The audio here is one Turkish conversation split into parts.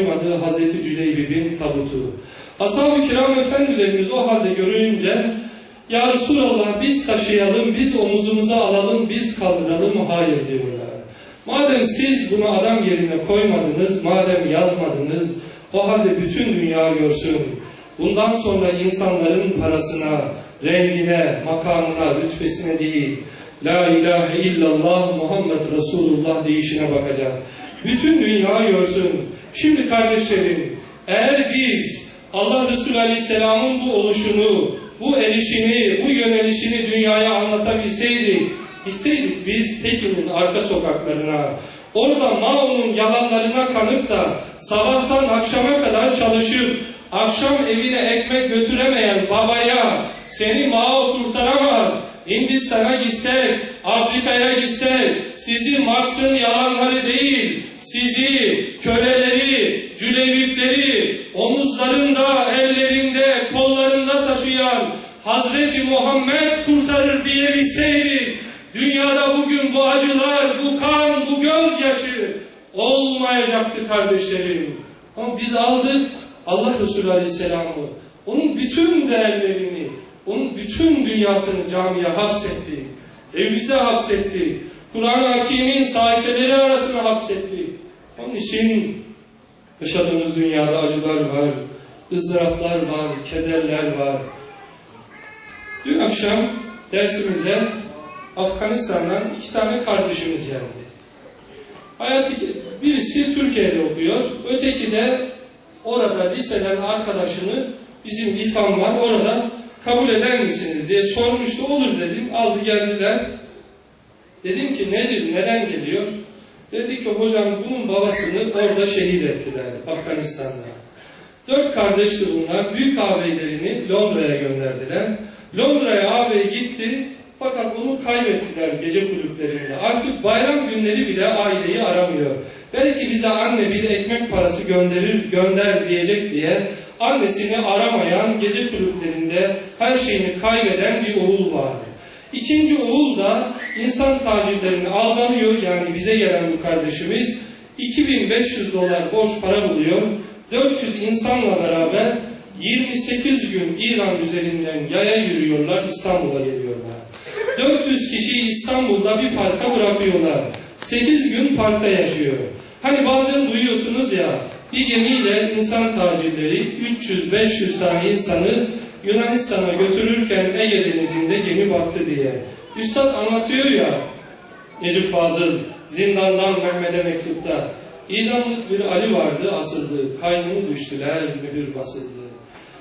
adı Hazreti Cüleybi bin Tabutu. Ashab-ı kiram efendilerimiz o halde görünce Ya Resulallah biz taşıyalım, biz omuzumuza alalım, biz kaldıralım, hayır diyorlar. Madem siz bunu adam yerine koymadınız, madem yazmadınız, o halde bütün dünya görsün. Bundan sonra insanların parasına, rengine, makamına, rütbesine değil, La ilahe illallah Muhammed Resulullah deyişine bakacak. Bütün dünya görsün. Şimdi kardeşlerim, eğer biz Allah Resulü Aleyhisselam'ın bu oluşunu, bu erişini, bu yönelişini dünyaya anlatabilseydik, gitseydik biz Pekin'in arka sokaklarına, orada Mao'nun yalanlarına kanıp da sabahtan akşama kadar çalışıp akşam evine ekmek götüremeyen babaya seni Mao kurtaramaz, Hindistan'a gitsek, Afrika'ya gitsek, sizi Marx'ın yalanları değil, sizi, köleleri, cülevipleri, omuzlarında, ellerinde, kollarında taşıyan Hazreti Muhammed kurtarır diyebilseydik, dünyada bugün bu acılar, bu kan, bu gözyaşı olmayacaktı kardeşlerim. Ama biz aldık Allah Resulü Aleyhisselam'ı, onun bütün değerlerini, onun bütün dünyasını camiye hapsetti. Evimize hapsetti. Kur'an-ı Hakim'in sayfeleri arasına hapsetti. Onun için yaşadığımız dünyada acılar var, ızdıraplar var, kederler var. Dün akşam dersimize Afganistan'dan iki tane kardeşimiz geldi. Hayati birisi Türkiye'de okuyor, öteki de orada liseden arkadaşını bizim İFAM var orada kabul eder misiniz diye sormuştu. Olur dedim. Aldı geldiler. Dedim ki nedir? Neden geliyor? Dedi ki hocam bunun babasını orada şehit ettiler Afganistan'da. Dört kardeşti bunlar. Büyük ağabeylerini Londra'ya gönderdiler. Londra'ya ağabey gitti. Fakat onu kaybettiler gece kulüplerinde. Artık bayram günleri bile aileyi aramıyor. Belki bize anne bir ekmek parası gönderir, gönder diyecek diye annesini aramayan gece kulüplerinde her şeyini kaybeden bir oğul var. İkinci oğul da insan tacirlerini aldanıyor yani bize gelen bu kardeşimiz 2500 dolar borç para buluyor. 400 insanla beraber 28 gün İran üzerinden yaya yürüyorlar İstanbul'a geliyorlar. 400 kişiyi İstanbul'da bir parka bırakıyorlar. 8 gün parkta yaşıyor. Hani bazen duyuyorsunuz ya bir gemiyle insan tacirleri 300-500 tane insanı Yunanistan'a götürürken Ege Denizi'nde gemi battı diye. Üstad anlatıyor ya Necip Fazıl zindandan Mehmet'e mektupta İdamlık bir Ali vardı asıldı, kaynını düştüler, mühür basıldı.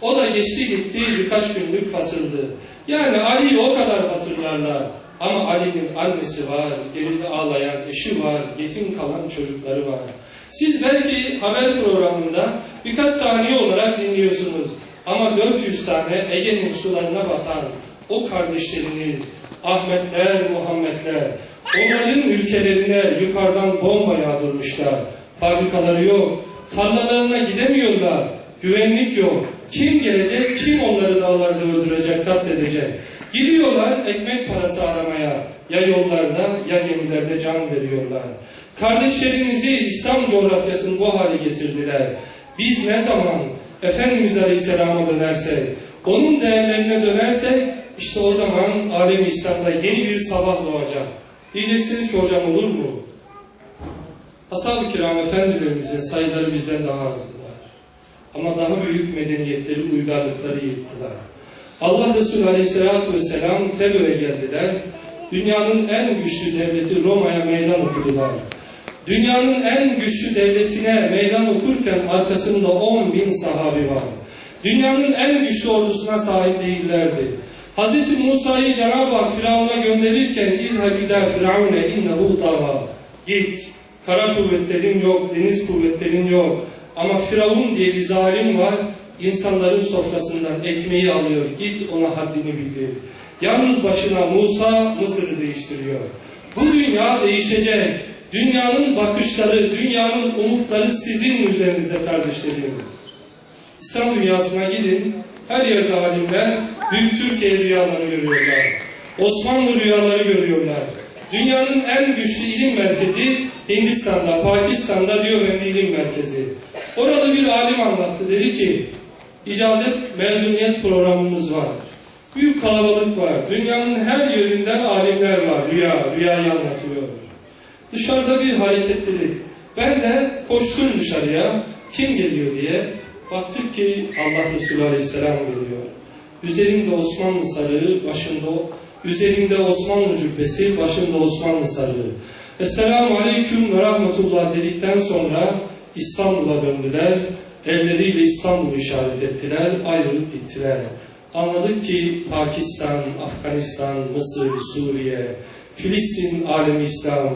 O da geçti gitti birkaç günlük fasıldı. Yani Ali'yi o kadar hatırlarlar. Ama Ali'nin annesi var, geride ağlayan eşi var, yetim kalan çocukları var. Siz belki haber programında birkaç saniye olarak dinliyorsunuz. Ama 400 tane Ege'nin sularına batan o kardeşleriniz, Ahmetler, Muhammedler, onların ülkelerine yukarıdan bomba yağdırmışlar. Fabrikaları yok, tarlalarına gidemiyorlar, güvenlik yok. Kim gelecek, kim onları dağlarda öldürecek, katledecek? Gidiyorlar ekmek parası aramaya, ya yollarda ya gemilerde can veriyorlar. Kardeşlerinizi İslam coğrafyasını bu hale getirdiler. Biz ne zaman Efendimiz Aleyhisselam'a dönersek, onun değerlerine dönersek, işte o zaman alem İslam'da yeni bir sabah doğacak. Diyeceksiniz ki hocam olur mu? Ashab-ı kiram efendilerimizin sayıları bizden daha azdılar. Ama daha büyük medeniyetleri, uygarlıkları yıktılar. Allah Resulü Aleyhisselatü Vesselam Tebö'ye geldiler. Dünyanın en güçlü devleti Roma'ya meydan okudular. Dünyanın en güçlü devletine meydan okurken arkasında 10 bin sahabi var. Dünyanın en güçlü ordusuna sahip değillerdi. Hz. Musa'yı Cenab-ı Hak Firavun'a gönderirken İzheb ila firavune innehu tava. Git. Kara kuvvetlerin yok, deniz kuvvetlerin yok. Ama Firavun diye bir zalim var. İnsanların sofrasından ekmeği alıyor. Git ona haddini bildir. Yalnız başına Musa Mısır'ı değiştiriyor. Bu dünya değişecek. Dünyanın bakışları, dünyanın umutları sizin üzerinizde kardeşlerim. İslam dünyasına gidin. Her yerde alimler Büyük Türkiye rüyaları görüyorlar. Osmanlı rüyaları görüyorlar. Dünyanın en güçlü ilim merkezi Hindistan'da, Pakistan'da diyor ben ilim merkezi. Orada bir alim anlattı. Dedi ki, icazet mezuniyet programımız var. Büyük kalabalık var. Dünyanın her yerinden alimler var. Rüya, rüyayı anlatıyor. Dışarıda bir hareketlilik. Ben de koştum dışarıya. Kim geliyor diye. Baktık ki Allah Resulü Aleyhisselam geliyor. Üzerinde Osmanlı sarığı, başında üzerinde Osmanlı cübbesi, başında Osmanlı sarığı. Esselamu Aleyküm ve Rahmetullah dedikten sonra İstanbul'a döndüler. Elleriyle İstanbul'u işaret ettiler, ayrılıp gittiler. Anladık ki Pakistan, Afganistan, Mısır, Suriye, Filistin, alemi İslam,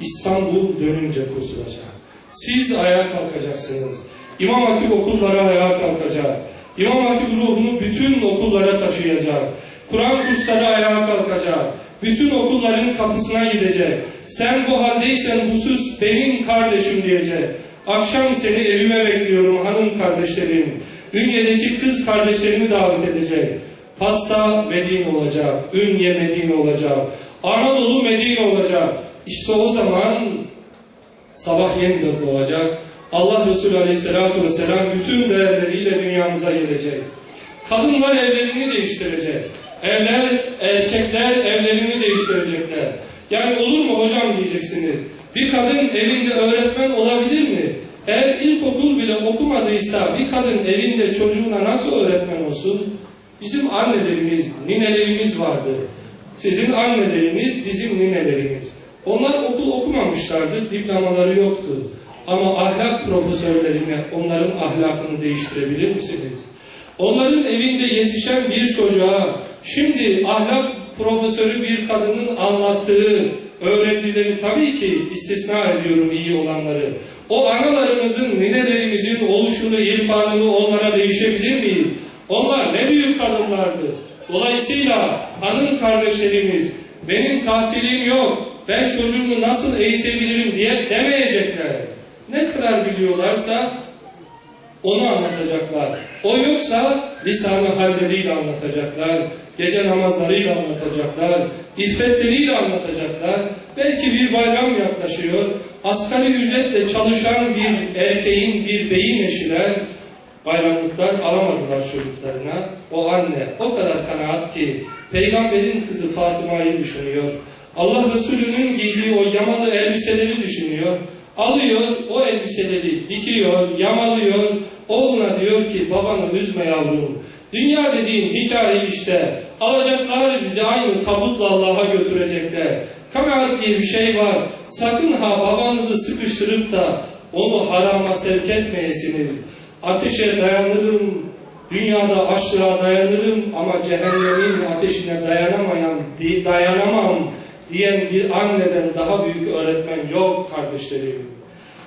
İstanbul dönünce kurtulacak. Siz ayağa kalkacaksınız. İmam Hatip okulları ayağa kalkacak. İmam Hatip ruhunu bütün okullara taşıyacak. Kur'an kursları ayağa kalkacak. Bütün okulların kapısına gidecek. Sen bu haldeysen husus benim kardeşim diyecek. Akşam seni evime bekliyorum hanım kardeşlerim. Ünye'deki kız kardeşlerimi davet edecek. Fatsa Medine olacak. Ünye Medine olacak. Anadolu Medine olacak. İşte o zaman sabah yeniden doğacak. Allah Resulü Aleyhisselatü Vesselam bütün değerleriyle dünyamıza gelecek. Kadınlar evlerini değiştirecek. Evler, erkekler evlerini değiştirecekler. Yani olur mu hocam diyeceksiniz. Bir kadın evinde öğretmen olabilir mi? Eğer ilkokul bile okumadıysa bir kadın evinde çocuğuna nasıl öğretmen olsun? Bizim annelerimiz, ninelerimiz vardı. Sizin anneleriniz, bizim ninelerimiz. Onlar okul okumamışlardı, diplomaları yoktu. Ama ahlak profesörlerine onların ahlakını değiştirebilir misiniz? Onların evinde yetişen bir çocuğa şimdi ahlak profesörü bir kadının anlattığı öğrencileri tabii ki istisna ediyorum iyi olanları. O analarımızın, ninelerimizin oluşunu, irfanını onlara değişebilir miyiz? Onlar ne büyük kadınlardı. Dolayısıyla hanım kardeşlerimiz benim tahsilim yok, ben çocuğumu nasıl eğitebilirim diye demeyecekler. Ne kadar biliyorlarsa onu anlatacaklar. O yoksa lisanı halleriyle anlatacaklar, gece namazlarıyla anlatacaklar, iffetleriyle anlatacaklar. Belki bir bayram yaklaşıyor, asgari ücretle çalışan bir erkeğin, bir beyin eşiler bayramlıklar alamadılar çocuklarına. O anne o kadar kanaat ki peygamberin kızı Fatıma'yı düşünüyor. Allah Resulü'nün giydiği o yamalı elbiseleri düşünüyor. Alıyor o elbiseleri dikiyor, yamalıyor. Oğluna diyor ki babanı üzme yavrum. Dünya dediğin hikaye işte. Alacaklar bizi aynı tabutla Allah'a götürecekler. Kanaat diye bir şey var. Sakın ha babanızı sıkıştırıp da onu harama sevk etmeyesiniz. Ateşe dayanırım, dünyada açlığa dayanırım ama cehennemin ateşine dayanamayan, dayanamam diyen bir anneden daha büyük öğretmen yok kardeşlerim.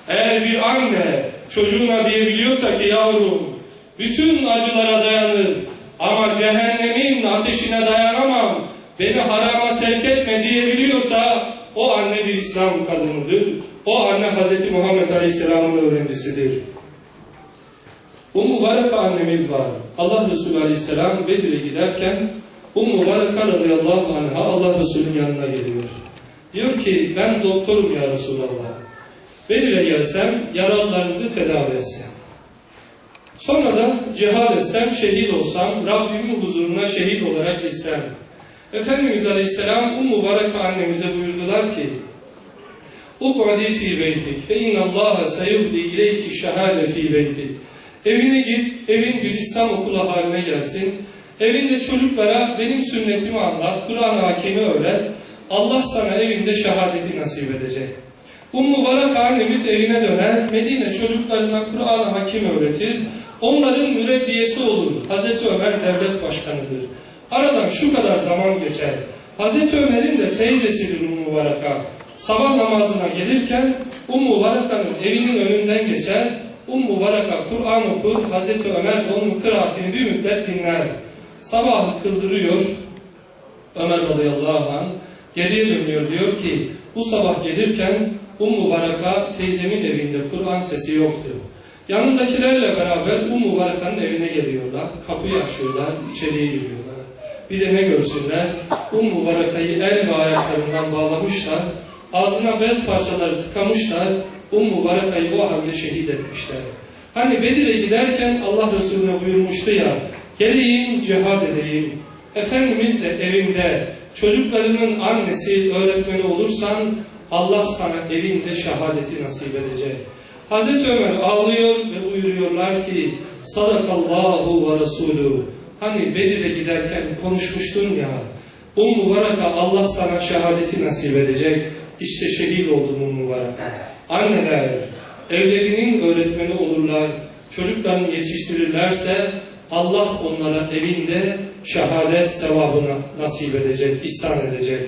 Eğer bir anne çocuğuna diyebiliyorsa ki yavrum bütün acılara dayanır ama cehennemin ateşine dayanamam beni harama sevk etme diyebiliyorsa o anne bir İslam kadınıdır. O anne Hz. Muhammed Aleyhisselam'ın öğrencisidir. Ummu Baraka annemiz var. Allah Resulü Aleyhisselam Bedir'e giderken Ummu Baraka radıyallahu anh'a Allah Resulü'nün yanına geliyor. Diyor ki ben doktorum ya Resulallah. Bedir'e gelsem yaralılarınızı tedavi etsem. Sonra da cehaletsem şehit olsam, Rabbimin huzuruna şehit olarak gitsem. Efendimiz Aleyhisselam bu mübarek annemize buyurdular ki, Uk'adi fi beytik fe innallaha seyuhdi ileyki şehade fi beytik. Evine git, evin bir İslam okulu haline gelsin. Evinde çocuklara benim sünnetimi anlat, Kur'an hakemi öğret. Allah sana evinde şehadeti nasip edecek. Bu mübarek annemiz evine döner, Medine çocuklarına Kur'an hakim öğretir. Onların mürebbiyesi olur. Hazreti Ömer devlet başkanıdır. Aradan şu kadar zaman geçer. Hazreti Ömer'in de teyzesidir Ummu Baraka. Sabah namazına gelirken Ummu Baraka'nın evinin önünden geçer. Ummu Baraka Kur'an okur. Hazreti Ömer onun kıraatini bir müddet dinler. Sabahı kıldırıyor. Ömer radıyallahu anh geriye dönüyor diyor ki bu sabah gelirken Ummu Baraka teyzemin evinde Kur'an sesi yoktu. Yanındakilerle beraber Ummu Baraka'nın evine geliyorlar. Kapıyı açıyorlar, içeriye giriyorlar. Bir de ne görsünler? Ummu Baraka'yı el ve ayaklarından bağlamışlar. Ağzına bez parçaları tıkamışlar. Ummu Baraka'yı o halde şehit etmişler. Hani Bedir'e giderken Allah Resulüne buyurmuştu ya, geleyim cihad edeyim. Efendimiz de evinde, çocuklarının annesi, öğretmeni olursan Allah sana evinde şehadeti nasip edecek. Hazreti Ömer ağlıyor ve buyuruyorlar ki Sadakallahu ve Resulü Hani Bedir'e giderken konuşmuştun ya Ummu Varaka Allah sana şehadeti nasip edecek. İşte şehit oldun Ummu Varaka. Anneler evlerinin öğretmeni olurlar. Çocuklarını yetiştirirlerse Allah onlara evinde şehadet sevabını nasip edecek, ihsan edecek.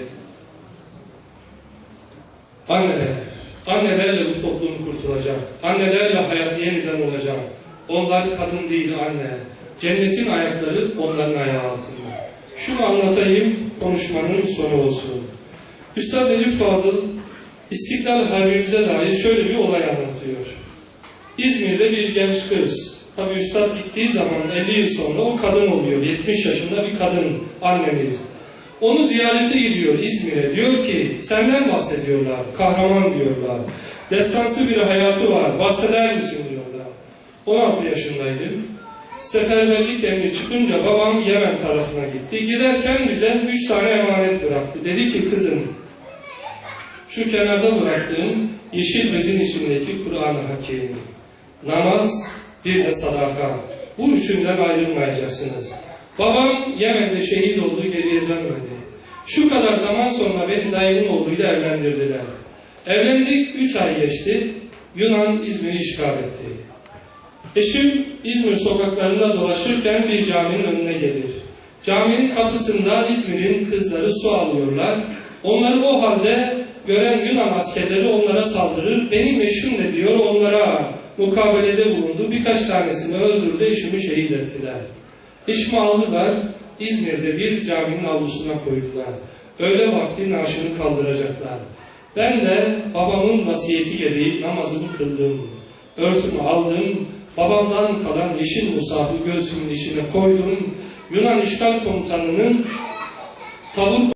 Anneler, annelerle bu toplum kurtulacak. Annelerle hayat yeniden olacak. Onlar kadın değil anne. Cennetin ayakları onların ayağı altında. Şunu anlatayım, konuşmanın sonu olsun. Üstad Necip Fazıl, İstiklal Harbimize dair şöyle bir olay anlatıyor. İzmir'de bir genç kız, tabi Üstad gittiği zaman 50 yıl sonra o kadın oluyor, 70 yaşında bir kadın annemiz. Onu ziyarete gidiyor İzmir'e. Diyor ki senden bahsediyorlar. Kahraman diyorlar. Destansı bir hayatı var. Bahseder misin diyorlar. 16 yaşındaydım. Seferberlik emri çıkınca babam Yemen tarafına gitti. Giderken bize 3 tane emanet bıraktı. Dedi ki kızım şu kenarda bıraktığım yeşil bezin içindeki Kur'an-ı Hakim, namaz, bir de sadaka. Bu üçünden ayrılmayacaksınız. Babam Yemen'de şehit oldu, geriye dönmedi. Şu kadar zaman sonra beni dayımın oğluyla evlendirdiler. Evlendik, üç ay geçti. Yunan İzmir'i işgal etti. Eşim İzmir sokaklarında dolaşırken bir caminin önüne gelir. Caminin kapısında İzmir'in kızları su alıyorlar. Onları o halde gören Yunan askerleri onlara saldırır. Benim eşim de diyor onlara mukabelede bulundu. Birkaç tanesini öldürdü, eşimi şehit ettiler. Eşimi aldılar, İzmir'de bir caminin avlusuna koydular. Öğle vakti naaşını kaldıracaklar. Ben de babamın vasiyeti gereği namazımı kıldım. Örtümü aldım, babamdan kalan yeşil musafı göğsümün içine koydum. Yunan işgal komutanının tavuk